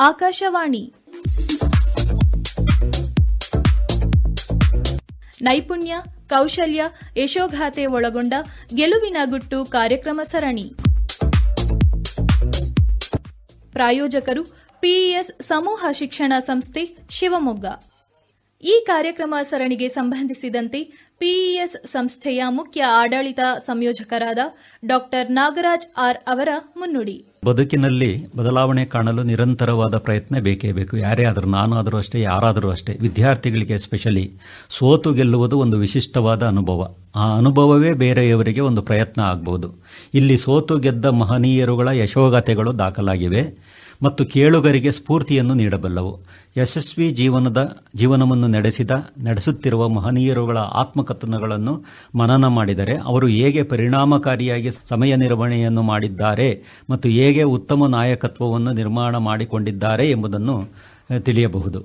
ಆಕಾಶವಾಣಿ. ನೈಪುಣ್ಯ, ಕೌಶಲ್ಯ, ಯಶೋಗಾಥೆ ಒಳಗೊಂಡ ಗೆಲುವಿನ ಗುಟ್ಟು ಕಾರ್ಯಕ್ರಮ ಸರಣಿ. ಪ್ರಾಯೋಜಕರು ಪಿಇಎಸ್ ಸಮೂಹ ಶಿಕ್ಷಣ ಸಂಸ್ಥೆ ಶಿವಮೊಗ್ಗ. ಈ ಕಾರ್ಯಕ್ರಮ ಸರಣಿಗೆ ಸಂಬಂಧಿಸಿದಂತೆ ಪಿಇಎಸ್ ಸಂಸ್ಥೆಯ ಮುಖ್ಯ ಆಡಳಿತ ಸಂಯೋಜಕರಾದ ಡಾಕ್ಟರ್ ನಾಗರಾಜ್ ಆರ್ ಅವರ ಮುನ್ನುಡಿ. ಬದುಕಿನಲ್ಲಿ ಬದಲಾವಣೆ ಕಾಣಲು ನಿರಂತರವಾದ ಪ್ರಯತ್ನ ಬೇಕೇ ಬೇಕು. ಯಾರೇ ಆದರೂ ನಾನಾದರೂ ಅಷ್ಟೇ, ಯಾರಾದರೂ ಅಷ್ಟೇ. ವಿದ್ಯಾರ್ಥಿಗಳಿಗೆ ಎಸ್ಪೆಷಲಿ ಸೋತು ಗೆಲ್ಲುವುದು ಒಂದು ವಿಶಿಷ್ಟವಾದ ಅನುಭವ. ಆ ಅನುಭವವೇ ಬೇರೆಯವರಿಗೆ ಒಂದು ಪ್ರಯತ್ನ ಆಗಬಹುದು ಇಲ್ಲಿ ಸೋತು ಗೆದ್ದ ಮಹನೀಯರುಗಳ ಯಶೋಗಾಥೆಗಳು ದಾಖಲಾಗಿವೆ. ಮತ್ತು ಕೇಳುಗರಿಗೆ ಸ್ಫೂರ್ತಿಯನ್ನು ನೀಡಬಲ್ಲವು. ಯಶಸ್ವಿ ಜೀವನದ, ಜೀವನವನ್ನು ನಡೆಸಿದ, ನಡೆಸುತ್ತಿರುವ ಮಹನೀಯರುಗಳ ಆತ್ಮಕಥನಗಳನ್ನು ಮನನ ಮಾಡಿದರೆ ಅವರು ಹೇಗೆ ಪರಿಣಾಮಕಾರಿಯಾಗಿ ಸಮಯ ನಿರ್ವಹಣೆಯನ್ನು ಮಾಡಿದ್ದಾರೆ ಮತ್ತು ಹೇಗೆ ಉತ್ತಮ ನಾಯಕತ್ವವನ್ನು ನಿರ್ಮಾಣ ಮಾಡಿಕೊಂಡಿದ್ದಾರೆ ಎಂಬುದನ್ನು ತಿಳಿಯಬಹುದು.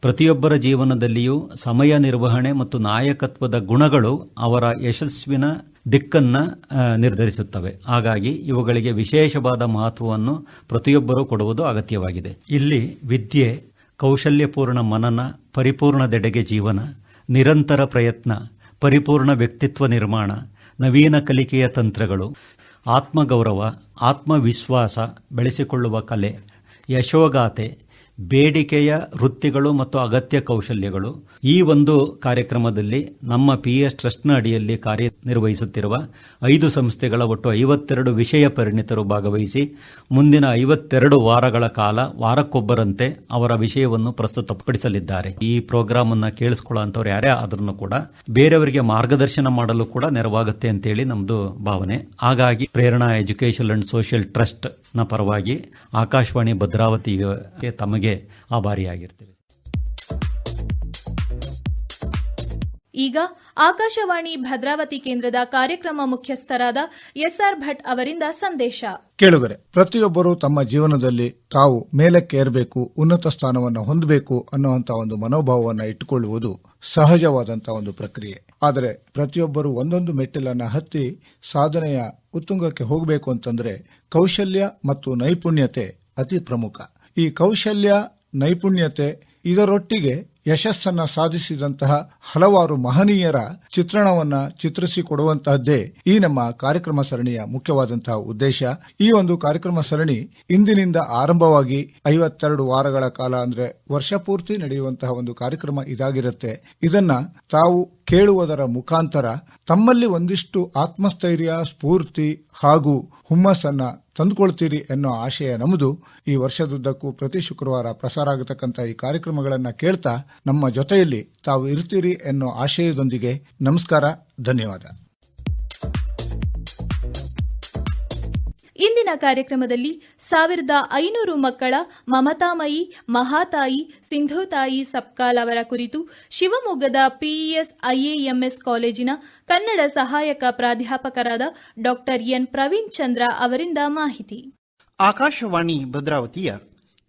ಪ್ರತಿಯೊಬ್ಬರ ಜೀವನದಲ್ಲಿಯೂ ಸಮಯ ನಿರ್ವಹಣೆ ಮತ್ತು ನಾಯಕತ್ವದ ಗುಣಗಳು ಅವರ ಯಶಸ್ವಿನ ದಿಕ್ಕನ್ನ ನಿರ್ಧರಿಸುತ್ತವೆ. ಹಾಗಾಗಿ ಇವುಗಳಿಗೆ ವಿಶೇಷವಾದ ಮಹತ್ವವನ್ನು ಪ್ರತಿಯೊಬ್ಬರೂ ಕೊಡುವುದು ಅಗತ್ಯವಾಗಿದೆ. ಇಲ್ಲಿ ವಿದ್ಯೆ, ಕೌಶಲ್ಯಪೂರ್ಣ ಮನನ ಪರಿಪೂರ್ಣದೆಡೆಗೆ ಜೀವನ, ನಿರಂತರ ಪ್ರಯತ್ನ, ಪರಿಪೂರ್ಣ ವ್ಯಕ್ತಿತ್ವ ನಿರ್ಮಾಣ, ನವೀನ ಕಲಿಕೆಯ ತಂತ್ರಗಳು, ಆತ್ಮಗೌರವ, ಆತ್ಮವಿಶ್ವಾಸ, ಬೆಳೆಸಿಕೊಳ್ಳುವ ಕಲೆ, ಯಶೋಗಾಥೆ ಬೇಡಿಕೆಯ ವೃತ್ತಿಗಳು ಮತ್ತು ಅಗತ್ಯ ಕೌಶಲ್ಯಗಳು. ಈ ಒಂದು ಕಾರ್ಯಕ್ರಮದಲ್ಲಿ ನಮ್ಮ ಪಿ ಎಸ್ ಟ್ರಸ್ಟ್ನ ಅಡಿಯಲ್ಲಿ ಕಾರ್ಯನಿರ್ವಹಿಸುತ್ತಿರುವ ಐದು ಸಂಸ್ಥೆಗಳ ಒಟ್ಟು ಐವತ್ತೆರಡು ವಿಷಯ ಪರಿಣಿತರು ಭಾಗವಹಿಸಿ, ಮುಂದಿನ ಐವತ್ತೆರಡು ವಾರಗಳ ಕಾಲ ವಾರಕ್ಕೊಬ್ಬರಂತೆ ಅವರ ವಿಷಯವನ್ನು ಪ್ರಸ್ತುತಪಡಿಸಲಿದ್ದಾರೆ. ಈ ಪ್ರೋಗ್ರಾಮ್ ಅನ್ನ ಕೇಳಿಸಿಕೊಳ್ಳುವಂತವ್ರು ಯಾರೇ ಆದ್ರೂ ಕೂಡ ಬೇರೆಯವರಿಗೆ ಮಾರ್ಗದರ್ಶನ ಮಾಡಲು ಕೂಡ ನೆರವಾಗುತ್ತೆ ಅಂತೇಳಿ ನಮ್ದು ಭಾವನೆ. ಹಾಗಾಗಿ Prerana education and social trust ನ ಪರವಾಗಿ ಆಕಾಶವಾಣಿ ಭದ್ರಾವತಿಗೆ ತಮಗೆ ಆಭಾರಿಯಾಗಿರ್ತೀವಿ ಈಗ ಆಕಾಶವಾಣಿ ಭದ್ರಾವತಿ ಕೇಂದ್ರದ ಕಾರ್ಯಕ್ರಮ ಮುಖ್ಯಸ್ಥರಾದ ಎಸ್ಆರ್ ಭಟ್ ಅವರಿಂದ ಸಂದೇಶ. ಕೇಳುಗರೆ ಪ್ರತಿಯೊಬ್ಬರು ತಮ್ಮ ಜೀವನದಲ್ಲಿ ತಾವು ಮೇಲಕ್ಕೆ ಏರಬೇಕು ಉನ್ನತ ಸ್ಥಾನವನ್ನು ಹೊಂದಬೇಕು ಅನ್ನುವಂತ ಒಂದು ಮನೋಭಾವವನ್ನು ಇಟ್ಟುಕೊಳ್ಳುವುದು ಸಹಜವಾದಂತಹ ಒಂದು ಪ್ರಕ್ರಿಯೆ. ಆದರೆ ಪ್ರತಿಯೊಬ್ಬರು ಒಂದೊಂದು ಮೆಟ್ಟಿಲನ್ನು ಹತ್ತಿ ಸಾಧನೆಯ ಉತ್ತುಂಗಕ್ಕೆ ಹೋಗಬೇಕು ಅಂತಂದರೆ ಕೌಶಲ್ಯ ಮತ್ತು ನೈಪುಣ್ಯತೆ ಅತಿ ಪ್ರಮುಖ. ಈ ಕೌಶಲ್ಯ, ನೈಪುಣ್ಯತೆ ಇದರೊಟ್ಟಿಗೆ ಯಶಸ್ಸನ್ನ ಸಾಧಿಸಿದಂತಹ ಹಲವಾರು ಮಹನೀಯರ ಚಿತ್ರಣವನ್ನ ಚಿತ್ರಿಸಿಕೊಡುವಂತಹದ್ದೇ ಈ ನಮ್ಮ ಕಾರ್ಯಕ್ರಮ ಸರಣಿಯ ಮುಖ್ಯವಾದಂತಹ ಉದ್ದೇಶ. ಈ ಒಂದು ಕಾರ್ಯಕ್ರಮ ಸರಣಿ ಇಂದಿನಿಂದ ಆರಂಭವಾಗಿ ಐವತ್ತೆರಡು ವಾರಗಳ ಕಾಲ ಅಂದ್ರೆ ವರ್ಷ ಪೂರ್ತಿ ನಡೆಯುವಂತಹ ಒಂದು ಕಾರ್ಯಕ್ರಮ ಇದಾಗಿರುತ್ತೆ. ಇದನ್ನ ತಾವು ಕೇಳುವುದರ ಮುಖಾಂತರ ತಮ್ಮಲ್ಲಿ ಒಂದಿಷ್ಟು ಆತ್ಮಸ್ಥೈರ್ಯ, ಸ್ಫೂರ್ತಿ ಹಾಗೂ ಹುಮ್ಮಸ್ಸನ್ನ ತಂದುಕೊಳ್ತೀರಿ ಎನ್ನೋ ಆಶಯ ನಮ್ಮದು ಈ ವರ್ಷದುದ್ದಕ್ಕೂ ಪ್ರತಿ ಶುಕ್ರವಾರ ಪ್ರಸಾರ ಆಗತಕ್ಕಂಥ ಈ ಕಾರ್ಯಕ್ರಮಗಳನ್ನು ಕೇಳ್ತಾ ನಮ್ಮ ಜೊತೆಯಲ್ಲಿ ತಾವು ಇರ್ತೀರಿ ಎನ್ನೋ ಆಶಯದೊಂದಿಗೆ ನಮಸ್ಕಾರ ಧನ್ಯವಾದ. ಇಂದಿನ ಕಾರ್ಯಕ್ರಮದಲ್ಲಿ ಸಾವಿರದ ಐನೂರು ಮಕ್ಕಳ ಮಮತಾಮಯಿ ಮಹಾತಾಯಿ ಸಿಂಧುತಾಯಿ ಸಪ್ಕಾಲ್ ಅವರ ಕುರಿತು ಶಿವಮೊಗ್ಗದ ಪಿಇಎಸ್ ಐಎಎಂಎಸ್ ಕಾಲೇಜಿನ ಕನ್ನಡ ಸಹಾಯಕ ಪ್ರಾಧ್ಯಾಪಕರಾದ ಡಾಕ್ಟರ್ ಎನ್ ಪ್ರವೀಣ್ ಚಂದ್ರ ಅವರಿಂದ ಮಾಹಿತಿ. ಆಕಾಶವಾಣಿ ಭದ್ರಾವತಿಯ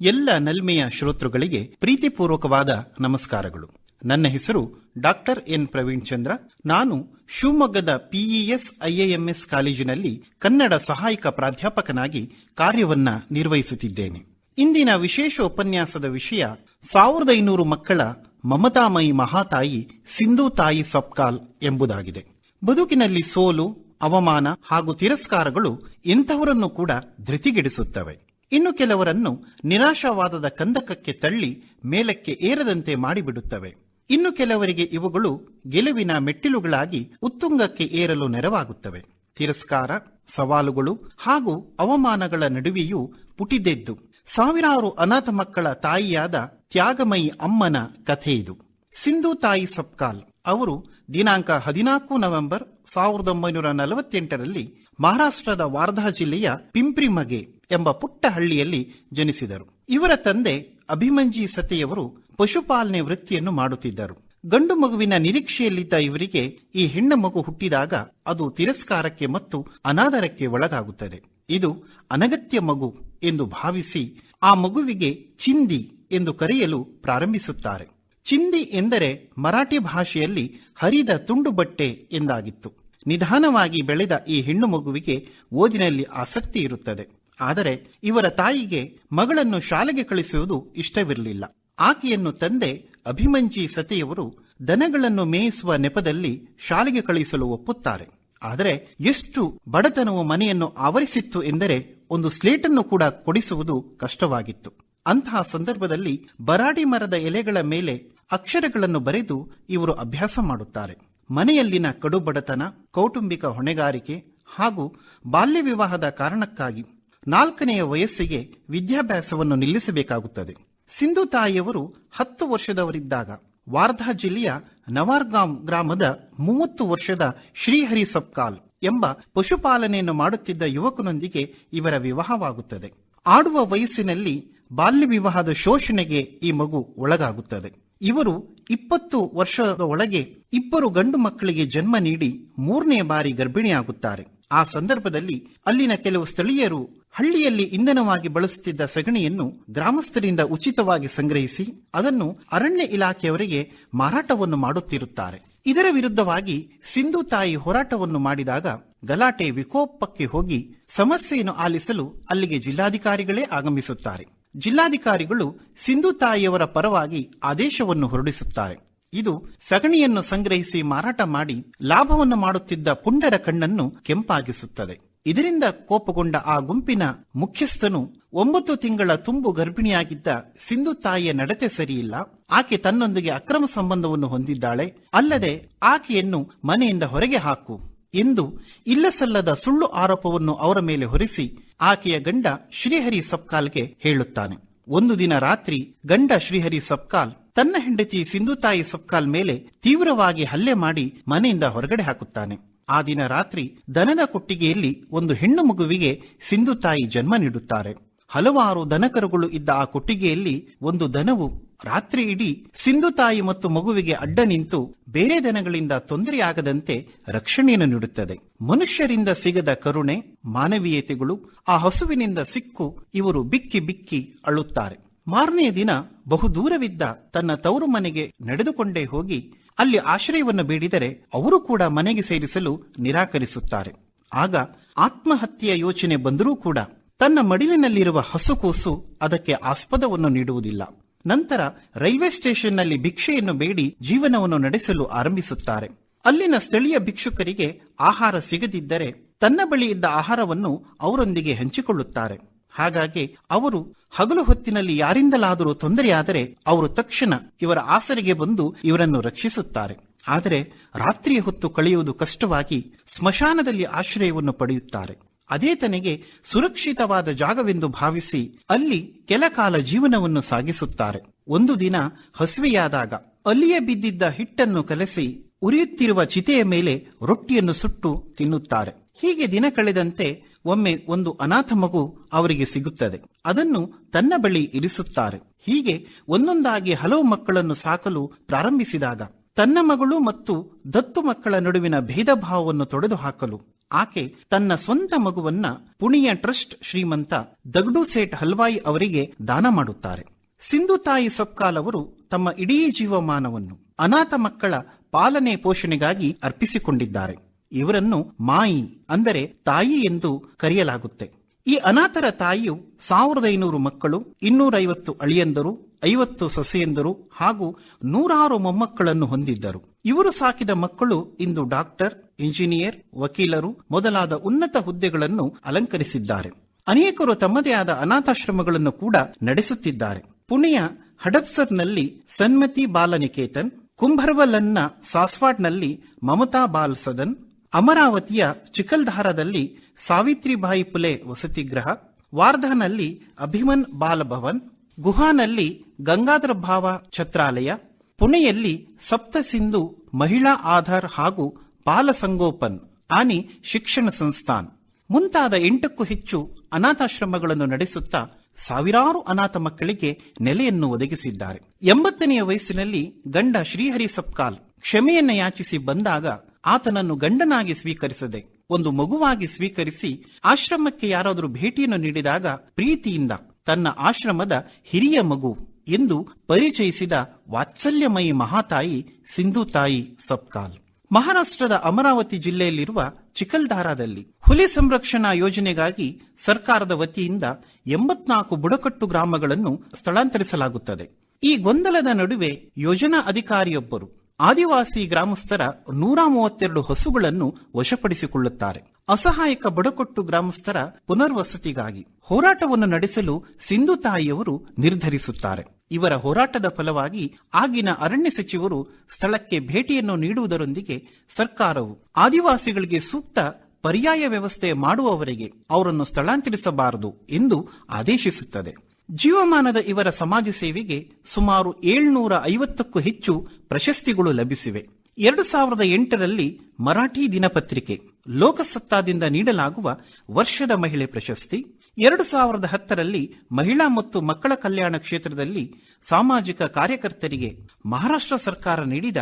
ಎಲ್ಲ ನಲ್ಮೆಯ ಶ್ರೋತೃಗಳಿಗೆ ಪ್ರೀತಿಪೂರ್ವಕವಾದ ನಮಸ್ಕಾರಗಳು. ನನ್ನ ಹೆಸರು ಡಾಕ್ಟರ್ ಎನ್ ಪ್ರವೀಣ್ ಚಂದ್ರ. ನಾನು ಶಿವಮೊಗ್ಗದ ಪಿಇಎಸ್ ಐಎಎಂಎಸ್ ಕಾಲೇಜಿನಲ್ಲಿ ಕನ್ನಡ ಸಹಾಯಕ ಪ್ರಾಧ್ಯಾಪಕನಾಗಿ ಕಾರ್ಯವನ್ನ ನಿರ್ವಹಿಸುತ್ತಿದ್ದೇನೆ. ಇಂದಿನ ವಿಶೇಷ ಉಪನ್ಯಾಸದ ವಿಷಯ ಸಾವಿರದ ಐನೂರು ಮಕ್ಕಳ ಮಮತಾಮಯಿ ಮಹಾತಾಯಿ ಸಿಂಧು ತಾಯಿ ಸಬ್ಕಾಲ್ ಎಂಬುದಾಗಿದೆ. ಬದುಕಿನಲ್ಲಿ ಸೋಲು, ಅವಮಾನ ಹಾಗೂ ತಿರಸ್ಕಾರಗಳು ಇಂಥವರನ್ನು ಕೂಡ ಧೃತಿಗೆಡಿಸುತ್ತವೆ. ಇನ್ನು ಕೆಲವರನ್ನು ನಿರಾಶಾವಾದದ ಕಂದಕಕ್ಕೆ ತಳ್ಳಿ ಮೇಲಕ್ಕೆ ಏರದಂತೆ ಮಾಡಿಬಿಡುತ್ತವೆ. ಇನ್ನು ಕೆಲವರಿಗೆ ಇವುಗಳು ಗೆಲುವಿನ ಮೆಟ್ಟಿಲುಗಳಾಗಿ ಉತ್ತುಂಗಕ್ಕೆ ಏರಲು ನೆರವಾಗುತ್ತವೆ. ತಿರಸ್ಕಾರ, ಸವಾಲುಗಳು ಹಾಗೂ ಅವಮಾನಗಳ ನಡುವೆಯೂ ಪುಟಿದೆದ್ದು. ಸಾವಿರಾರು ಅನಾಥ ಮಕ್ಕಳ ತಾಯಿಯಾದ ತ್ಯಾಗಮಯಿ ಅಮ್ಮನ ಕಥೆ ಇದು. ಸಿಂಧು ತಾಯಿ ಸಪ್ಕಾಲ್ ಅವರು ದಿನಾಂಕ ಹದಿನಾಲ್ಕು ನವೆಂಬರ್ ಸಾವಿರದ ಒಂಬೈನೂರ ನಲವತ್ತೆಂಟರಲ್ಲಿ ಮಹಾರಾಷ್ಟ್ರದ ವಾರ್ಧಾ ಜಿಲ್ಲೆಯ ಪಿಂಪ್ರಿಮಗೆ ಎಂಬ ಪುಟ್ಟ ಹಳ್ಳಿಯಲ್ಲಿ ಜನಿಸಿದರು. ಇವರ ತಂದೆ ಅಭಿಮಂಜಿ ಸತೆಯವರು ಪಶುಪಾಲನೆ ವೃತ್ತಿಯನ್ನು ಮಾಡುತ್ತಿದ್ದರು. ಗಂಡು ಮಗುವಿನ ನಿರೀಕ್ಷೆಯಲ್ಲಿದ್ದ ಇವರಿಗೆ ಈ ಹೆಣ್ಣು ಮಗು ಹುಟ್ಟಿದಾಗ ಅದು ತಿರಸ್ಕಾರಕ್ಕೆ ಮತ್ತು ಅನಾದರಕ್ಕೆ ಒಳಗಾಗುತ್ತದೆ. ಇದು ಅನಗತ್ಯ ಮಗು ಎಂದು ಭಾವಿಸಿ ಆ ಮಗುವಿಗೆ ಚಿಂದಿ ಎಂದು ಕರೆಯಲು ಪ್ರಾರಂಭಿಸುತ್ತಾರೆ. ಚಿಂದಿ ಎಂದರೆ ಮರಾಠಿ ಭಾಷೆಯಲ್ಲಿ ಹರಿದ ತುಂಡು ಬಟ್ಟೆ ಎಂದಾಗಿತ್ತು. ನಿಧಾನವಾಗಿ ಬೆಳೆದ ಈ ಹೆಣ್ಣು ಮಗುವಿಗೆ ಓದಿನಲ್ಲಿ ಆಸಕ್ತಿ ಇರುತ್ತದೆ. ಆದರೆ ಇವರ ತಾಯಿಗೆ ಮಗಳನ್ನು ಶಾಲೆಗೆ ಕಳಿಸುವುದು ಇಷ್ಟವಿರಲಿಲ್ಲ. ಆಕೆಯನ್ನು ತಂದೆ ಅಭಿಮಂಜಿ ಸತಿಯವರು ದನಗಳನ್ನು ಮೇಯಿಸುವ ನೆಪದಲ್ಲಿ ಶಾಲೆಗೆ ಕಳಿಸಲು ಒಪ್ಪುತ್ತಾರೆ. ಆದರೆ ಎಷ್ಟು ಬಡತನವು ಮನೆಯನ್ನು ಆವರಿಸಿತ್ತು ಎಂದರೆ ಒಂದು ಸ್ಲೇಟನ್ನು ಕೂಡ ಕೊಡಿಸುವುದು ಕಷ್ಟವಾಗಿತ್ತು. ಅಂತಹ ಸಂದರ್ಭದಲ್ಲಿ ಬರಾಡಿ ಮರದ ಎಲೆಗಳ ಮೇಲೆ ಅಕ್ಷರಗಳನ್ನು ಬರೆದು ಇವರು ಅಭ್ಯಾಸ ಮಾಡುತ್ತಾರೆ. ಮನೆಯಲ್ಲಿನ ಕಡುಬಡತನ, ಕೌಟುಂಬಿಕ ಹೊಣೆಗಾರಿಕೆ ಹಾಗೂ ಬಾಲ್ಯ ವಿವಾಹದ ಕಾರಣಕ್ಕಾಗಿ ನಾಲ್ಕನೆಯ ವಯಸ್ಸಿಗೆ ವಿದ್ಯಾಭ್ಯಾಸವನ್ನು ನಿಲ್ಲಿಸಬೇಕಾಗುತ್ತದೆ. ಸಿಂಧು ತಾಯಿಯವರು ಹತ್ತು ವರ್ಷದವರಿದ್ದಾಗ ವಾರ್ಧಾ ಜಿಲ್ಲೆಯ ನವಾರ್ಗಾಂ ಗ್ರಾಮದ ಮೂವತ್ತು ವರ್ಷದ ಶ್ರೀಹರಿ ಸಬ್ಕಾಲ್ ಎಂಬ ಪಶುಪಾಲನೆಯನ್ನು ಮಾಡುತ್ತಿದ್ದ ಯುವಕನೊಂದಿಗೆ ಇವರ ವಿವಾಹವಾಗುತ್ತದೆ. ಆಡುವ ವಯಸ್ಸಿನಲ್ಲಿ ಬಾಲ್ಯ ವಿವಾಹದ ಶೋಷಣೆಗೆ ಈ ಮಗು ಒಳಗಾಗುತ್ತದೆ. ಇವರು ಇಪ್ಪತ್ತು ವರ್ಷದ ಒಳಗೆ ಇಬ್ಬರು ಗಂಡು ಮಕ್ಕಳಿಗೆ ಜನ್ಮ ನೀಡಿ ಮೂರನೇ ಬಾರಿ ಗರ್ಭಿಣಿಯಾಗುತ್ತಾರೆ. ಆ ಸಂದರ್ಭದಲ್ಲಿ ಅಲ್ಲಿನ ಕೆಲವು ಸ್ಥಳೀಯರು ಹಳ್ಳಿಯಲ್ಲಿ ಇಂಧನವಾಗಿ ಬಳಸುತ್ತಿದ್ದ ಸಗಣಿಯನ್ನು ಗ್ರಾಮಸ್ಥರಿಂದ ಉಚಿತವಾಗಿ ಸಂಗ್ರಹಿಸಿ ಅದನ್ನು ಅರಣ್ಯ ಇಲಾಖೆಯವರಿಗೆ ಮಾರಾಟವನ್ನು ಮಾಡುತ್ತಿರುತ್ತಾರೆ. ಇದರ ವಿರುದ್ಧವಾಗಿ ಸಿಂಧು ತಾಯಿ ಹೋರಾಟವನ್ನು ಮಾಡಿದಾಗ ಗಲಾಟೆ ವಿಕೋಪಕ್ಕೆ ಹೋಗಿ ಸಮಸ್ಯೆಯನ್ನು ಆಲಿಸಲು ಅಲ್ಲಿಗೆ ಜಿಲ್ಲಾಧಿಕಾರಿಗಳೇ ಆಗಮಿಸುತ್ತಾರೆ. ಜಿಲ್ಲಾಧಿಕಾರಿಗಳು ಸಿಂಧು ತಾಯಿಯವರ ಪರವಾಗಿ ಆದೇಶವನ್ನು ಹೊರಡಿಸುತ್ತಾರೆ. ಇದು ಸಗಣಿಯನ್ನು ಸಂಗ್ರಹಿಸಿ ಮಾರಾಟ ಮಾಡಿ ಲಾಭವನ್ನು ಮಾಡುತ್ತಿದ್ದ ಪುಂಡರ ಕಣ್ಣನ್ನು ಕೆಂಪಾಗಿಸುತ್ತದೆ. ಇದರಿಂದ ಕೋಪಗೊಂಡ ಆ ಗುಂಪಿನ ಮುಖ್ಯಸ್ಥನು ಒಂಬತ್ತು ತಿಂಗಳ ತುಂಬು ಗರ್ಭಿಣಿಯಾಗಿದ್ದ ಸಿಂಧು ತಾಯಿಯ ನಡತೆ ಸರಿಯಿಲ್ಲ. ಆಕೆ ತನ್ನೊಂದಿಗೆ ಅಕ್ರಮ ಸಂಬಂಧವನ್ನು ಹೊಂದಿದ್ದಾಳೆ. ಅಲ್ಲದೆ ಆಕೆಯನ್ನು ಮನೆಯಿಂದ ಹೊರಗೆ ಹಾಕು ಎಂದು ಇಲ್ಲಸಲ್ಲದ ಸುಳ್ಳು ಆರೋಪವನ್ನು ಅವರ ಮೇಲೆ ಹೊರಿಸಿ ಆಕೆಯ ಗಂಡ ಶ್ರೀಹರಿ ಸಬ್ಕಾಲ್ಗೆ ಹೇಳುತ್ತಾನೆ. ಒಂದು ದಿನ ರಾತ್ರಿ ಗಂಡ ಶ್ರೀಹರಿ ಸಬ್ಕಾಲ್ ತನ್ನ ಹೆಂಡತಿ ಸಿಂಧುತಾಯಿ ಸಬ್ಕಾಲ್ ಮೇಲೆ ತೀವ್ರವಾಗಿ ಹಲ್ಲೆ ಮಾಡಿ ಮನೆಯಿಂದ ಹೊರಗಡೆ ಹಾಕುತ್ತಾನೆ. ಆ ದಿನ ರಾತ್ರಿ ದನದ ಕೊಟ್ಟಿಗೆಯಲ್ಲಿ ಒಂದು ಹೆಣ್ಣು ಮಗುವಿಗೆ ಸಿಂಧು ತಾಯಿ ಜನ್ಮ ನೀಡುತ್ತಾರೆ. ಹಲವಾರು ದನಕರುಗಳು ಇದ್ದ ಆ ಕೊಟ್ಟಿಗೆಯಲ್ಲಿ ಒಂದು ದನವು ರಾತ್ರಿ ಇಡೀ ಸಿಂಧು ತಾಯಿ ಮತ್ತು ಮಗುವಿಗೆ ಅಡ್ಡ ನಿಂತು ಬೇರೆ ದನಗಳಿಂದ ತೊಂದರೆಯಾಗದಂತೆ ರಕ್ಷಣೆಯನ್ನು ನೀಡುತ್ತದೆ. ಮನುಷ್ಯರಿಂದ ಸಿಗದ ಕರುಣೆ, ಮಾನವೀಯತೆಗಳು, ಆ ಹಸುವಿನಿಂದ ಸಿಕ್ಕು ಇವರು ಬಿಕ್ಕಿ ಬಿಕ್ಕಿ ಅಳುತ್ತಾರೆ. ಮಾರನೆಯ ದಿನ ಬಹುದೂರವಿದ್ದ ತನ್ನ ತವರು ಮನೆಗೆ ನಡೆದುಕೊಂಡೇ ಹೋಗಿ ಅಲ್ಲಿ ಆಶ್ರಯವನ್ನು ಬೇಡಿದರೆ ಅವರು ಕೂಡ ಮನೆಗೆ ಸೇರಿಸಲು ನಿರಾಕರಿಸುತ್ತಾರೆ. ಆಗ ಆತ್ಮಹತ್ಯೆಯ ಯೋಚನೆ ಬಂದರೂ ಕೂಡ ತನ್ನ ಮಡಿಲಿನಲ್ಲಿರುವ ಹಸುಕೂಸು ಅದಕ್ಕೆ ಆಸ್ಪದವನ್ನು ನೀಡುವುದಿಲ್ಲ. ನಂತರ ರೈಲ್ವೆ ಸ್ಟೇಷನ್ನಲ್ಲಿ ಭಿಕ್ಷೆಯನ್ನು ಬೇಡಿ ಜೀವನವನ್ನು ನಡೆಸಲು ಆರಂಭಿಸುತ್ತಾರೆ. ಅಲ್ಲಿನ ಸ್ಥಳೀಯ ಭಿಕ್ಷುಕರಿಗೆ ಆಹಾರ ಸಿಗದಿದ್ದರೆ ತನ್ನ ಬಳಿ ಇದ್ದ ಆಹಾರವನ್ನು ಅವರೊಂದಿಗೆ ಹಂಚಿಕೊಳ್ಳುತ್ತಾರೆ. ಹಾಗಾಗಿ ಅವರು ಹಗಲು ಹೊತ್ತಿನಲ್ಲಿ ಯಾರಿಂದಲಾದರೂ ತೊಂದರೆಯಾದರೆ ಅವರು ತಕ್ಷಣ ಇವರ ಆಸರೆಗೆ ಬಂದು ಇವರನ್ನು ರಕ್ಷಿಸುತ್ತಾರೆ. ಆದರೆ ರಾತ್ರಿಯ ಹೊತ್ತು ಕಳೆಯುವುದು ಕಷ್ಟವಾಗಿ ಸ್ಮಶಾನದಲ್ಲಿ ಆಶ್ರಯವನ್ನು ಪಡೆಯುತ್ತಾರೆ. ಅದೇ ತನಗೆ ಸುರಕ್ಷಿತವಾದ ಜಾಗವೆಂದು ಭಾವಿಸಿ ಅಲ್ಲಿ ಕೆಲ ಕಾಲ ಜೀವನವನ್ನು ಸಾಗಿಸುತ್ತಾರೆ. ಒಂದು ದಿನ ಹಸಿವೆಯಾದಾಗ ಅಲ್ಲಿಯೇ ಬಿದ್ದಿದ್ದ ಹಿಟ್ಟನ್ನು ಕಲಸಿ ಉರಿಯುತ್ತಿರುವ ಚಿತೆಯ ಮೇಲೆ ರೊಟ್ಟಿಯನ್ನು ಸುಟ್ಟು ತಿನ್ನುತ್ತಾರೆ. ಹೀಗೆ ದಿನ ಕಳೆದಂತೆ ಒಮ್ಮೆ ಒಂದು ಅನಾಥ ಮಗು ಅವರಿಗೆ ಸಿಗುತ್ತದೆ. ಅದನ್ನು ತನ್ನ ಬಳಿ ಇರಿಸುತ್ತಾರೆ. ಹೀಗೆ ಒಂದೊಂದಾಗಿ ಹಲವು ಮಕ್ಕಳನ್ನು ಸಾಕಲು ಪ್ರಾರಂಭಿಸಿದಾಗ ತನ್ನ ಮಗಳು ಮತ್ತು ದತ್ತು ಮಕ್ಕಳ ನಡುವಿನ ಭೇದ ಭಾವವನ್ನು ತೊಡೆದುಹಾಕಲು ಆಕೆ ತನ್ನ ಸ್ವಂತ ಮಗುವನ್ನ ಪುಣೆಯ ಟ್ರಸ್ಟ್ ಶ್ರೀಮಂತ ದಗ್ಡು ಸೇಠ್ ಹಲ್ವಾಯಿ ಅವರಿಗೆ ದಾನ ಮಾಡುತ್ತಾರೆ. ಸಿಂಧು ತಾಯಿ ಸಬ್ಕಾಲ್ ಅವರು ತಮ್ಮ ಇಡೀ ಜೀವಮಾನವನ್ನು ಅನಾಥ ಮಕ್ಕಳ ಪಾಲನೆ ಪೋಷಣೆಗಾಗಿ ಅರ್ಪಿಸಿಕೊಂಡಿದ್ದಾರೆ. ಇವರನ್ನು ಮಾಯಿ ಅಂದರೆ ತಾಯಿ ಎಂದು ಕರೆಯಲಾಗುತ್ತೆ. ಈ ಅನಾಥರ ತಾಯಿಯು ಸಾವಿರದ ಐನೂರು ಮಕ್ಕಳು, ಇನ್ನೂರೈವತ್ತು ಅಳಿಯಂದರು, ಐವತ್ತು ಸೊಸೆಯಂದರು ಹಾಗೂ ನೂರಾರು ಮೊಮ್ಮಕ್ಕಳನ್ನು ಹೊಂದಿದ್ದರು. ಇವರು ಸಾಕಿದ ಮಕ್ಕಳು ಇಂದು ಡಾಕ್ಟರ್, ಇಂಜಿನಿಯರ್, ವಕೀಲರು ಮೊದಲಾದ ಉನ್ನತ ಹುದ್ದೆಗಳನ್ನು ಅಲಂಕರಿಸಿದ್ದಾರೆ. ಅನೇಕರು ತಮ್ಮದೇ ಆದ ಅನಾಥಾಶ್ರಮಗಳನ್ನು ಕೂಡ ನಡೆಸುತ್ತಿದ್ದಾರೆ. ಪುಣೆಯ ಹಡಪ್ಸರ್ನಲ್ಲಿ ಸನ್ಮತಿ ಬಾಲನಿಕೇತನ್, ಕುಂಭರ್ವಲನ್ನ ಸಾಸ್ವಾಡ್ನಲ್ಲಿ ಮಮತಾ ಬಾಲ್ ಸದನ್ ಅಮರಾವತಿಯ ಚಿಕಲ್ಧಾರದಲ್ಲಿ ಸಾವಿತ್ರಿಬಾಯಿ ಪುಲೆ ವಸತಿಗೃಹ ವಾರ್ಧಾನಲ್ಲಿ ಅಭಿಮನ್ ಬಾಲಭವನ್, ಗುಹಾನಲ್ಲಿ ಗಂಗಾಧರ ಭಾವ ಛತ್ರಾಲಯ, ಪುಣೆಯಲ್ಲಿ ಸಪ್ತ ಸಿಂಧು ಮಹಿಳಾ ಆಧಾರ್ ಹಾಗೂ ಬಾಲಸಂಗೋಪನ್ ಆನಿ ಶಿಕ್ಷಣ ಸಂಸ್ಥಾನ್. ಮುಂತಾದ ಎಂಟಕ್ಕೂ ಹೆಚ್ಚು ಅನಾಥಾಶ್ರಮಗಳನ್ನು ನಡೆಸುತ್ತಾ ಸಾವಿರಾರು ಅನಾಥ ಮಕ್ಕಳಿಗೆ ನೆಲೆಯನ್ನು ಒದಗಿಸಿದ್ದಾರೆ. ಎಂಬತ್ತನೆಯ ವಯಸ್ಸಿನಲ್ಲಿ ಗಂಡ ಶ್ರೀಹರಿ ಸಪ್ಕಾಲ್ ಕ್ಷಮೆಯನ್ನ ಯಾಚಿಸಿ ಬಂದಾಗ ಆತನನ್ನು ಗಂಡನಾಗಿ ಸ್ವೀಕರಿಸದೆ ಒಂದು ಮಗುವಾಗಿ ಸ್ವೀಕರಿಸಿ ಆಶ್ರಮಕ್ಕೆ ಯಾರಾದರೂ ಭೇಟಿಯನ್ನು ನೀಡಿದಾಗ ಪ್ರೀತಿಯಿಂದ ತನ್ನ ಆಶ್ರಮದ ಹಿರಿಯ ಮಗು ಎಂದು ಪರಿಚಯಿಸಿದ ವಾತ್ಸಲ್ಯಮಯಿ ಮಹಾತಾಯಿ ಸಿಂಧು ತಾಯಿ ಸಪ್ಕಾಲ್. ಮಹಾರಾಷ್ಟ್ರದ ಅಮರಾವತಿ ಜಿಲ್ಲೆಯಲ್ಲಿರುವ ಚಿಕಲ್ದಾರಾದಲ್ಲಿ ಹುಲಿ ಸಂರಕ್ಷಣಾ ಯೋಜನೆಗಾಗಿ ಸರ್ಕಾರದ ವತಿಯಿಂದ ಎಂಬತ್ನಾಲ್ಕು ಬುಡಕಟ್ಟು ಗ್ರಾಮಗಳನ್ನು ಸ್ಥಳಾಂತರಿಸಲಾಗುತ್ತದೆ. ಈ ಗೊಂದಲದ ನಡುವೆ ಯೋಜನಾ ಅಧಿಕಾರಿಯೊಬ್ಬರು ಆದಿವಾಸಿ ಗ್ರಾಮಸ್ಥರ ನೂರ ಮೂವತ್ತೆರಡು ಹಸುಗಳನ್ನು ವಶಪಡಿಸಿಕೊಳ್ಳುತ್ತಾರೆ. ಅಸಹಾಯಕ ಬುಡಕಟ್ಟು ಗ್ರಾಮಸ್ಥರ ಪುನರ್ವಸತಿಗಾಗಿ ಹೋರಾಟವನ್ನು ನಡೆಸಲು ಸಿಂಧು ತಾಯಿಯವರು ನಿರ್ಧರಿಸುತ್ತಾರೆ. ಇವರ ಹೋರಾಟದ ಫಲವಾಗಿ ಆಗಿನ ಅರಣ್ಯ ಸಚಿವರು ಸ್ಥಳಕ್ಕೆ ಭೇಟಿಯನ್ನು ನೀಡುವುದರೊಂದಿಗೆ ಸರ್ಕಾರವು ಆದಿವಾಸಿಗಳಿಗೆ ಸೂಕ್ತ ಪರ್ಯಾಯ ವ್ಯವಸ್ಥೆ ಮಾಡುವವರೆಗೆ ಅವರನ್ನು ಸ್ಥಳಾಂತರಿಸಬಾರದು ಎಂದು ಆದೇಶಿಸುತ್ತದೆ. ಜೀವಮಾನದ ಇವರ ಸಮಾಜ ಸೇವೆಗೆ ಸುಮಾರು ಏಳ್ನೂರ ಐವತ್ತಕ್ಕೂ ಹೆಚ್ಚು ಪ್ರಶಸ್ತಿಗಳು ಲಭಿಸಿವೆ. ಎರಡು ಸಾವಿರದ ಎಂಟರಲ್ಲಿ ಮರಾಠಿ ದಿನಪತ್ರಿಕೆ ಲೋಕಸತ್ತಾದಿಂದ ನೀಡಲಾಗುವ ವರ್ಷದ ಮಹಿಳೆ ಪ್ರಶಸ್ತಿ, ಎರಡು ಸಾವಿರದ ಹತ್ತರಲ್ಲಿ ಮಹಿಳಾ ಮತ್ತು ಮಕ್ಕಳ ಕಲ್ಯಾಣ ಕ್ಷೇತ್ರದಲ್ಲಿ ಸಾಮಾಜಿಕ ಕಾರ್ಯಕರ್ತರಿಗೆ ಮಹಾರಾಷ್ಟ್ರ ಸರ್ಕಾರ ನೀಡಿದ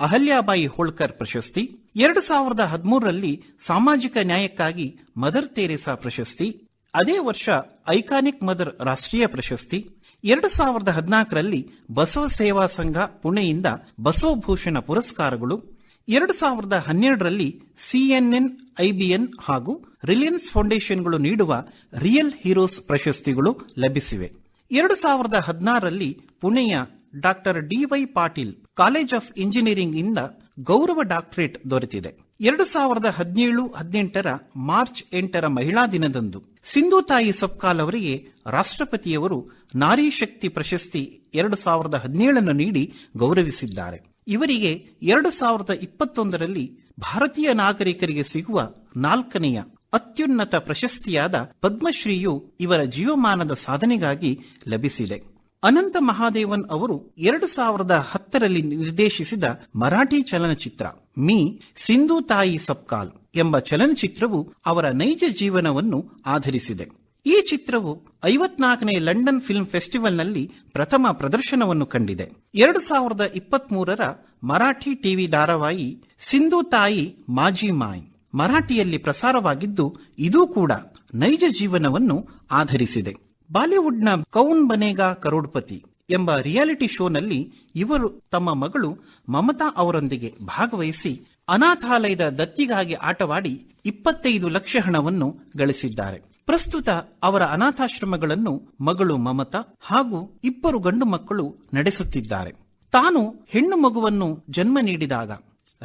ಅಹಲ್ಯಾಬಾಯಿ ಹೋಳ್ಕರ್ ಪ್ರಶಸ್ತಿ, ಎರಡು ಸಾವಿರದ ಹದಿಮೂರರಲ್ಲಿ ಸಾಮಾಜಿಕ ನ್ಯಾಯಕ್ಕಾಗಿ ಮದರ್ ತೆರೇಸಾ ಪ್ರಶಸ್ತಿ ಅದೇ ವರ್ಷ ಐಕಾನಿಕ್ ಮದರ್ ರಾಷ್ಟ್ರೀಯ ಪ್ರಶಸ್ತಿ ಎರಡು ಸಾವಿರದ ಹದಿನಾಲ್ಕರಲ್ಲಿ ಬಸವ ಸೇವಾ ಸಂಘ ಪುಣೆಯಿಂದ ಬಸವಭೂಷಣ ಪುರಸ್ಕಾರಗಳು, ಎರಡು ಸಾವಿರದ ಹನ್ನೆರಡರಲ್ಲಿ ಸಿಎನ್ಎನ್ ಐಬಿಎನ್ ಹಾಗೂ ರಿಲಯನ್ಸ್ ಫೌಂಡೇಶನ್ಗಳು ನೀಡುವ ರಿಯಲ್ ಹೀರೋಸ್ ಪ್ರಶಸ್ತಿಗಳು ಲಭಿಸಿವೆ. ಎರಡು ಸಾವಿರದ ಹದಿನಾರರಲ್ಲಿ ಪುಣೆಯ doctor DY Patil college of engineering ಇಂದ ಗೌರವ ಡಾಕ್ಟರೇಟ್ ದೊರೆತಿದೆ. ಎರಡು ಸಾವಿರದ ಹದಿನೇಳು, ಹದಿನೆಂಟರ ಮಾರ್ಚ್ ಎಂಟರ ಮಹಿಳಾ ದಿನದಂದು ಸಿಂಧು ತಾಯಿ ಸಬ್ಕಾಲ್ ಅವರಿಗೆ ರಾಷ್ಟ್ರಪತಿಯವರು ನಾರಿ ಶಕ್ತಿ ಪ್ರಶಸ್ತಿ ಎರಡು ಸಾವಿರದ ಹದಿನೇಳನ್ನು ನೀಡಿ ಗೌರವಿಸಿದ್ದಾರೆ. ಇವರಿಗೆ ಎರಡು ಸಾವಿರದ ಇಪ್ಪತ್ತೊಂದರಲ್ಲಿ ಭಾರತೀಯ ನಾಗರಿಕರಿಗೆ ಸಿಗುವ ನಾಲ್ಕನೆಯ ಅತ್ಯುನ್ನತ ಪ್ರಶಸ್ತಿಯಾದ ಪದ್ಮಶ್ರೀಯು ಇವರ ಜೀವಮಾನದ ಸಾಧನೆಗಾಗಿ ಲಭಿಸಿದೆ. ಅನಂತ ಮಹಾದೇವನ್ ಅವರು ಎರಡು ಸಾವಿರದ ಹತ್ತರಲ್ಲಿ ನಿರ್ದೇಶಿಸಿದ ಮರಾಠಿ ಚಲನಚಿತ್ರ ಮೀ ಸಿಂಧು ತಾಯಿ ಸಬ್ಕಾಲ್ ಎಂಬ ಚಲನಚಿತ್ರವು ಅವರ ನೈಜ ಜೀವನವನ್ನು ಆಧರಿಸಿದೆ. ಈ ಚಿತ್ರವು ಐವತ್ನಾಲ್ಕನೇ ಲಂಡನ್ ಫಿಲ್ಮ್ ಫೆಸ್ಟಿವಲ್ನಲ್ಲಿ ಪ್ರಥಮ ಪ್ರದರ್ಶನವನ್ನು ಕಂಡಿದೆ. ಎರಡು ಸಾವಿರದ ಇಪ್ಪತ್ಮೂರರ ಮರಾಠಿ ಟಿವಿ ಧಾರಾವಾಹಿ ಸಿಂಧು ತಾಯಿ ಮಾಜಿ ಮಾಯ್ ಮರಾಠಿಯಲ್ಲಿ ಪ್ರಸಾರವಾಗಿದ್ದು, ಇದೂ ಕೂಡ ನೈಜ ಜೀವನವನ್ನು ಆಧರಿಸಿದೆ. ಬಾಲಿವುಡ್ನ ಕೌನ್ ಬನೇಗಾ ಕರೋಡ್ಪತಿ ಎಂಬ ರಿಯಾಲಿಟಿ ಶೋನಲ್ಲಿ ಇವರು ತಮ್ಮ ಮಗಳು ಮಮತಾ ಅವರೊಂದಿಗೆ ಭಾಗವಹಿಸಿ ಅನಾಥಾಲಯದ ದತ್ತಿಗಾಗಿ ಆಟವಾಡಿ ಇಪ್ಪತ್ತೈದು ಲಕ್ಷ ಹಣವನ್ನು ಗಳಿಸಿದ್ದಾರೆ. ಪ್ರಸ್ತುತ ಅವರ ಅನಾಥಾಶ್ರಮಗಳನ್ನು ಮಗಳು ಮಮತಾ ಹಾಗೂ ಇಬ್ಬರು ಗಂಡು ಮಕ್ಕಳು ನಡೆಸುತ್ತಿದ್ದಾರೆ. ತಾನು ಹೆಣ್ಣು ಮಗುವನ್ನು ಜನ್ಮ ನೀಡಿದಾಗ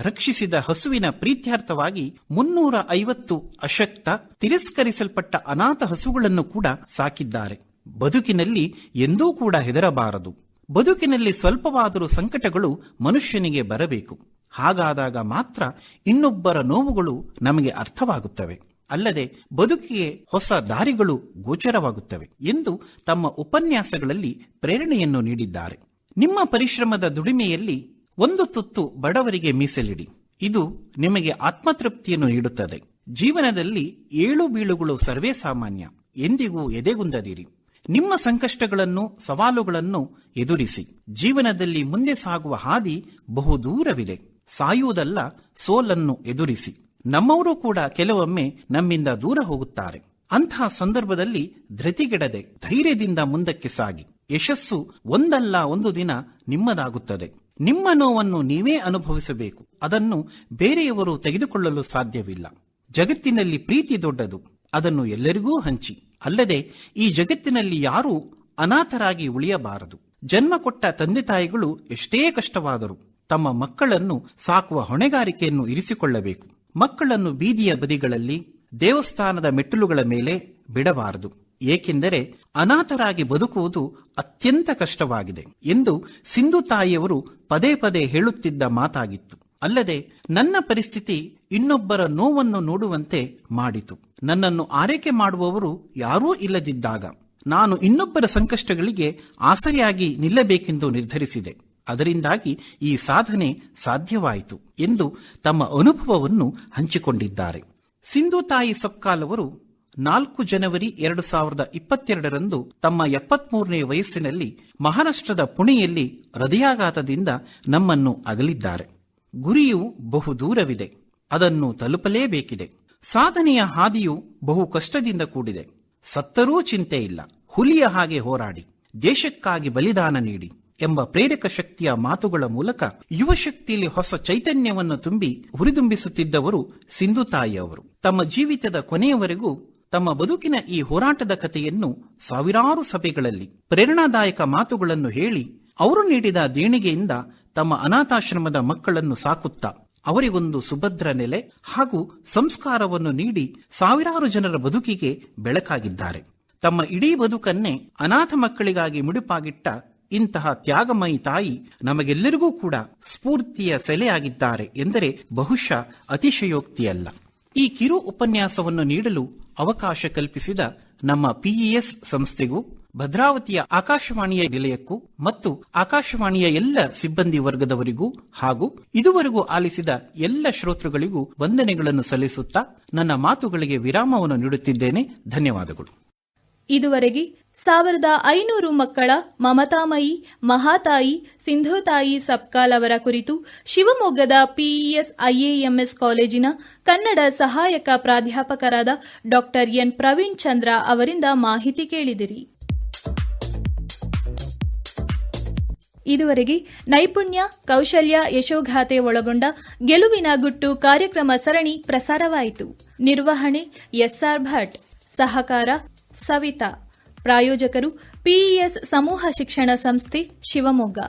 ರಕ್ಷಿಸಿದ ಹಸುವಿನ ಪ್ರೀತ್ಯಾರ್ಥವಾಗಿ ಮುನ್ನೂರ ಐವತ್ತು ಅಶಕ್ತ ತಿರಸ್ಕರಿಸಲ್ಪಟ್ಟ ಅನಾಥ ಹಸುಗಳನ್ನು ಕೂಡ ಸಾಕಿದ್ದಾರೆ. ಬದುಕಿನಲ್ಲಿ ಎಂದೂ ಕೂಡ ಹೆದರಬಾರದು. ಬದುಕಿನಲ್ಲಿ ಸ್ವಲ್ಪವಾದರೂ ಸಂಕಟಗಳು ಮನುಷ್ಯನಿಗೆ ಬರಬೇಕು. ಹಾಗಾದಾಗ ಮಾತ್ರ ಇನ್ನೊಬ್ಬರ ನೋವುಗಳು ನಮಗೆ ಅರ್ಥವಾಗುತ್ತವೆ. ಅಲ್ಲದೆ ಬದುಕಿಗೆ ಹೊಸ ದಾರಿಗಳು ಗೋಚರವಾಗುತ್ತವೆ ಎಂದು ತಮ್ಮ ಉಪನ್ಯಾಸಗಳಲ್ಲಿ ಪ್ರೇರಣೆಯನ್ನು ನೀಡಿದ್ದಾರೆ. ನಿಮ್ಮ ಪರಿಶ್ರಮದ ದುಡಿಮೆಯಲ್ಲಿ ಒಂದು ತುತ್ತು ಬಡವರಿಗೆ ಮೀಸಲಿಡಿ. ಇದು ನಿಮಗೆ ಆತ್ಮತೃಪ್ತಿಯನ್ನು ನೀಡುತ್ತದೆ. ಜೀವನದಲ್ಲಿ ಏಳು ಬೀಳುಗಳು ಸರ್ವೇ ಸಾಮಾನ್ಯ. ಎಂದಿಗೂ ಎದೆಗುಂದದಿರಿ. ನಿಮ್ಮ ಸಂಕಷ್ಟಗಳನ್ನು, ಸವಾಲುಗಳನ್ನು ಎದುರಿಸಿ. ಜೀವನದಲ್ಲಿ ಮುಂದೆ ಸಾಗುವ ಹಾದಿ ಬಹುದೂರವಿದೆ ಸಾಯುವುದಲ್ಲ, ಸೋಲನ್ನು ಎದುರಿಸಿ. ನಮ್ಮವರು ಕೂಡ ಕೆಲವೊಮ್ಮೆ ನಮ್ಮಿಂದ ದೂರ ಹೋಗುತ್ತಾರೆ. ಅಂತಹ ಸಂದರ್ಭದಲ್ಲಿ ಧೃತಿಗೆಡದೆ ಧೈರ್ಯದಿಂದ ಮುಂದಕ್ಕೆ ಸಾಗಿ. ಯಶಸ್ಸು ಒಂದಲ್ಲ ಒಂದು ದಿನ ನಿಮ್ಮದಾಗುತ್ತದೆ. ನಿಮ್ಮ ನೋವನ್ನು ನೀವೇ ಅನುಭವಿಸಬೇಕು. ಅದನ್ನು ಬೇರೆಯವರು ತೆಗೆದುಕೊಳ್ಳಲು ಸಾಧ್ಯವಿಲ್ಲ. ಜಗತ್ತಿನಲ್ಲಿ ಪ್ರೀತಿ ದೊಡ್ಡದು. ಅದನ್ನು ಎಲ್ಲರಿಗೂ ಹಂಚಿ. ಅಲ್ಲದೆ, ಈ ಜಗತ್ತಿನಲ್ಲಿ ಯಾರೂ ಅನಾಥರಾಗಿ ಉಳಿಯಬಾರದು. ಜನ್ಮ ಕೊಟ್ಟ ತಂದೆ ತಾಯಿಗಳು ಎಷ್ಟೇ ಕಷ್ಟವಾದರೂ ತಮ್ಮ ಮಕ್ಕಳನ್ನು ಸಾಕುವ ಹೊಣೆಗಾರಿಕೆಯನ್ನು ಇರಿಸಿಕೊಳ್ಳಬೇಕು. ಮಕ್ಕಳನ್ನು ಬೀದಿಯ ಬದಿಗಳಲ್ಲಿ ದೇವಸ್ಥಾನದ ಮೆಟ್ಟಿಲುಗಳ ಮೇಲೆ ಬಿಡಬಾರದು. ಏಕೆಂದರೆ ಅನಾಥರಾಗಿ ಬದುಕುವುದು ಅತ್ಯಂತ ಕಷ್ಟವಾಗಿದೆ ಎಂದು ಸಿಂಧು ತಾಯಿಯವರು ಪದೇ ಪದೇ ಹೇಳುತ್ತಿದ್ದ ಮಾತಾಗಿತ್ತು. ಅಲ್ಲದೆ ನನ್ನ ಪರಿಸ್ಥಿತಿ ಇನ್ನೊಬ್ಬರ ನೋವನ್ನು ನೋಡುವಂತೆ ಮಾಡಿತು. ನನ್ನನ್ನು ಆರೈಕೆ ಮಾಡುವವರು ಯಾರೂ ಇಲ್ಲದಿದ್ದಾಗ ನಾನು ಇನ್ನೊಬ್ಬರ ಸಂಕಷ್ಟಗಳಿಗೆ ಆಸರೆಯಾಗಿ ನಿಲ್ಲಬೇಕೆಂದು ನಿರ್ಧರಿಸಿದೆ. ಅದರಿಂದಾಗಿ ಈ ಸಾಧನೆ ಸಾಧ್ಯವಾಯಿತು ಎಂದು ತಮ್ಮ ಅನುಭವವನ್ನು ಹಂಚಿಕೊಂಡಿದ್ದಾರೆ. ಸಿಂಧು ತಾಯಿ ಸೊಕ್ಕಾಲವರು ನಾಲ್ಕು ಜನವರಿ ಎರಡು ಸಾವಿರದ ಇಪ್ಪತ್ತೆರಡರಂದು ತಮ್ಮ ಎಪ್ಪತ್ಮೂರನೇ ವಯಸ್ಸಿನಲ್ಲಿ ಮಹಾರಾಷ್ಟ್ರದ ಪುಣೆಯಲ್ಲಿ ಹೃದಯಾಘಾತದಿಂದ ನಮ್ಮನ್ನು ಅಗಲಿದ್ದಾರೆ. ಗುರಿಯು ಬಹು ದೂರವಿದೆ. ಅದನ್ನು ತಲುಪಲೇಬೇಕಿದೆ. ಸಾಧನೆಯ ಹಾದಿಯು ಬಹು ಕಷ್ಟದಿಂದ ಕೂಡಿದೆ. ಸತ್ತರೂ ಚಿಂತೆ ಇಲ್ಲ. ಹುಲಿಯ ಹಾಗೆ ಹೋರಾಡಿ, ದೇಶಕ್ಕಾಗಿ ಬಲಿದಾನ ನೀಡಿ ಎಂಬ ಪ್ರೇರಕ ಶಕ್ತಿಯ ಮಾತುಗಳ ಮೂಲಕ ಯುವ ಶಕ್ತಿಯಲ್ಲಿ ಹೊಸ ಚೈತನ್ಯವನ್ನು ತುಂಬಿ ಹುರಿದುಂಬಿಸುತ್ತಿದ್ದವರು ಸಿಂಧು ತಾಯಿಯವರು. ತಮ್ಮ ಜೀವಿತದ ಕೊನೆಯವರೆಗೂ ತಮ್ಮ ಬದುಕಿನ ಈ ಹೋರಾಟದ ಕಥೆಯನ್ನು ಸಾವಿರಾರು ಸಭೆಗಳಲ್ಲಿ ಪ್ರೇರಣಾದಾಯಕ ಮಾತುಗಳನ್ನು ಹೇಳಿ ಅವರು ನೀಡಿದ ದೇಣಿಗೆಯಿಂದ ತಮ್ಮ ಅನಾಥಾಶ್ರಮದ ಮಕ್ಕಳನ್ನು ಸಾಕುತ್ತಾ ಅವರಿಗೊಂದು ಸುಭದ್ರ ನೆಲೆ ಹಾಗೂ ಸಂಸ್ಕಾರವನ್ನು ನೀಡಿ ಸಾವಿರಾರು ಜನರ ಬದುಕಿಗೆ ಬೆಳಕಾಗಿದ್ದಾರೆ. ತಮ್ಮ ಇಡೀ ಬದುಕನ್ನೇ ಅನಾಥ ಮಕ್ಕಳಿಗಾಗಿ ಮುಡಿಪಾಗಿಟ್ಟ ಇಂತಹ ತ್ಯಾಗಮಯಿ ತಾಯಿ ನಮಗೆಲ್ಲರಿಗೂ ಕೂಡ ಸ್ಫೂರ್ತಿಯ ಸೆಲೆಯಾಗಿದ್ದಾರೆ ಎಂದರೆ ಬಹುಶಃ ಅತಿಶಯೋಕ್ತಿಯಲ್ಲ. ಈ ಕಿರು ಉಪನ್ಯಾಸವನ್ನು ನೀಡಲು ಅವಕಾಶ ಕಲ್ಪಿಸಿದ ನಮ್ಮ ಪಿಇಎಸ್ ಸಂಸ್ಥೆಗೂ, ಭದ್ರಾವತಿಯ ಆಕಾಶವಾಣಿಯ ನಿಲಯಕ್ಕೂ ಮತ್ತು ಆಕಾಶವಾಣಿಯ ಎಲ್ಲ ಸಿಬ್ಬಂದಿ ವರ್ಗದವರಿಗೂ ಹಾಗೂ ಇದುವರೆಗೂ ಆಲಿಸಿದ ಎಲ್ಲ ಶ್ರೋತೃಗಳಿಗೂ ವಂದನೆಗಳನ್ನು ಸಲ್ಲಿಸುತ್ತಾ ನನ್ನ ಮಾತುಗಳಿಗೆ ವಿರಾಮವನ್ನು ನೀಡುತ್ತಿದ್ದೇನೆ. ಧನ್ಯವಾದಗಳು. ಇದುವರೆಗೆ ಸಾವಿರದ ಐನೂರು ಮಕ್ಕಳ ಮಮತಾಮಯಿ, ಮಹಾತಾಯಿ, ಸಿಂಧುತಾಯಿ ಸಬ್ಕಾಲ್ ಅವರ ಕುರಿತು ಶಿವಮೊಗ್ಗದ ಪಿಇಎಸ್ ಐಎಎಂಎಸ್ ಕಾಲೇಜಿನ ಕನ್ನಡ ಸಹಾಯಕ ಪ್ರಾಧ್ಯಾಪಕರಾದ ಡಾಕ್ಟರ್ ಎನ್ ಪ್ರವೀಣ್ ಚಂದ್ರ ಅವರಿಂದ ಮಾಹಿತಿ ಕೇಳಿದಿರಿ. ಇದುವರೆಗೆ ನೈಪುಣ್ಯ ಕೌಶಲ್ಯ ಯಶೋಗಾಥೆ ಒಳಗೊಂಡ ಗೆಲುವಿನ ಗುಟ್ಟು ಕಾರ್ಯಕ್ರಮ ಸರಣಿ ಪ್ರಸಾರವಾಯಿತು. ನಿರ್ವಹಣೆ ಎಸ್ಆರ್ ಭಟ್, ಸಹಕಾರ ಸವಿತಾ. ಪ್ರಾಯೋಜಕರು ಪಿಇಎಸ್ ಸಮೂಹ ಶಿಕ್ಷಣ ಸಂಸ್ಥೆ ಶಿವಮೊಗ್ಗ.